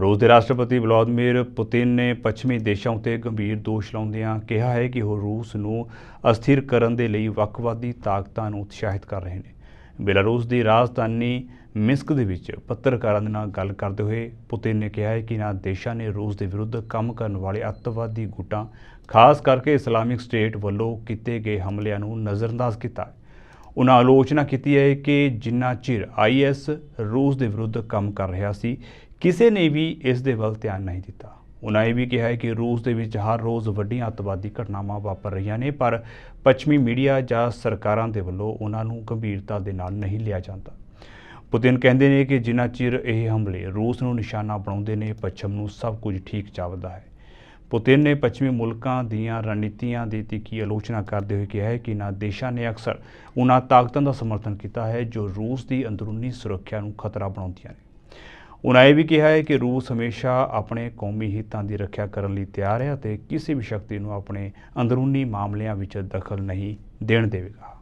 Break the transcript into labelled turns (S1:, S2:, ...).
S1: ਰੂਸ ਦੇ ਰਾਸ਼ਟਰਪਤੀ ਵਲਾਦੀਮੀਰ ਪੁਤਿਨ ਨੇ ਪੱਛਮੀ ਦੇਸ਼ਾਂ ਉਤੇ ਗੰਭੀਰ ਦੋਸ਼ ਲਾਉਂਦਿਆਂ ਕਿਹਾ ਹੈ ਕਿ ਉਹ ਰੂਸ ਨੂੰ ਅਸਥਿਰ ਕਰਨ ਦੇ ਲਈ ਵੱਖਵਾਦੀ ਤਾਕਤਾਂ ਨੂੰ ਉਤਸ਼ਾਹਿਤ ਕਰ ਰਹੇ ਨੇ। ਬੇਲਾਰੂਸ ਦੀ ਰਾਜਧਾਨੀ ਮਿਸਕ ਦੇ ਵਿੱਚ ਪੱਤਰਕਾਰਾਂ ਦੇ ਨਾਲ ਗੱਲ ਕਰਦੇ ਹੋਏ ਪੁਤਿਨ ਨੇ ਕਿਹਾ ਹੈ ਕਿ ਇਹਨਾਂ ਦੇਸ਼ਾਂ ਨੇ ਰੂਸ ਦੇ ਵਿਰੁੱਧ ਕੰਮ ਕਰਨ ਵਾਲੇ ਅੱਤਵਾਦੀ ਗੁੱਟਾਂ, ਖਾਸ ਕਰਕੇ ਇਸਲਾਮਿਕ ਸਟੇਟ ਵੱਲੋਂ ਕੀਤੇ ਗਏ ਹਮਲਿਆਂ ਨੂੰ ਨਜ਼ਰਅੰਦਾਜ਼ ਕੀਤਾ ਹੈ। ਉਹਨਾਂ ਆਲੋਚਨਾ ਕੀਤੀ ਹੈ ਕਿ ਜਿੰਨਾ ਚਿਰ ਆਈਐਸ ਰੂਸ ਦੇ ਵਿਰੁੱਧ ਕੰਮ ਕਰ ਰਿਹਾ ਸੀ, ਕਿਸੇ ਨੇ ਵੀ ਇਸ ਦੇ ਵੱਲ ਧਿਆਨ ਨਹੀਂ ਦਿੱਤਾ। ਉਹਨਾਂ ਇਹ ਵੀ ਕਿਹਾ ਹੈ ਕਿ ਰੂਸ ਦੇ ਵਿੱਚ ਹਰ ਰੋਜ਼ ਵੱਡੀਆਂ ਅੱਤਵਾਦੀ ਘਟਨਾਵਾਂ ਵਾਪਰ ਰਹੀਆਂ ਨੇ, ਪਰ ਪੱਛਮੀ ਮੀਡੀਆ ਜਾਂ ਸਰਕਾਰਾਂ ਦੇ ਵੱਲੋਂ ਉਹਨਾਂ ਨੂੰ ਗੰਭੀਰਤਾ ਦੇ ਨਾਲ ਨਹੀਂ ਲਿਆ ਜਾਂਦਾ। ਪੁਤਿਨ ਕਹਿੰਦੇ ਨੇ ਕਿ ਜਿੰਨਾ ਚਿਰ ਇਹ ਹਮਲੇ ਰੂਸ ਨੂੰ ਨਿਸ਼ਾਨਾ ਬਣਾਉਂਦੇ ਨੇ, ਪੱਛਮ ਨੂੰ ਸਭ ਕੁਝ ਠੀਕ ਚੱਲਦਾ ਹੈ। ਪੁਤਿਨ ਨੇ ਪੱਛਮੀ ਮੁਲਕਾਂ ਦੀਆਂ ਰਣਨੀਤੀਆਂ ਦੀ ਤਿੱਖੀ ਆਲੋਚਨਾ ਕਰਦੇ ਹੋਏ ਕਿਹਾ ਹੈ ਕਿ ਇਹਨਾਂ ਦੇਸ਼ਾਂ ਨੇ ਅਕਸਰ ਉਹਨਾਂ ਤਾਕਤਾਂ ਦਾ ਸਮਰਥਨ ਕੀਤਾ ਹੈ ਜੋ ਰੂਸ ਦੀ ਅੰਦਰੂਨੀ ਸੁਰੱਖਿਆ ਨੂੰ ਖਤਰਾ ਬਣਾਉਂਦੀਆਂ ਨੇ। ਉਹਨਾਂ ਇਹ ਵੀ ਕਿਹਾ ਹੈ ਕਿ ਰੂਸ ਹਮੇਸ਼ਾ ਆਪਣੇ ਕੌਮੀ ਹਿੱਤਾਂ ਦੀ ਰੱਖਿਆ ਕਰਨ ਲਈ ਤਿਆਰ ਹੈ ਅਤੇ ਕਿਸੇ ਵੀ ਸ਼ਕਤੀ ਨੂੰ ਆਪਣੇ ਅੰਦਰੂਨੀ ਮਾਮਲਿਆਂ ਵਿੱਚ ਦਖਲ ਨਹੀਂ ਦੇਣ ਦੇਵੇਗਾ।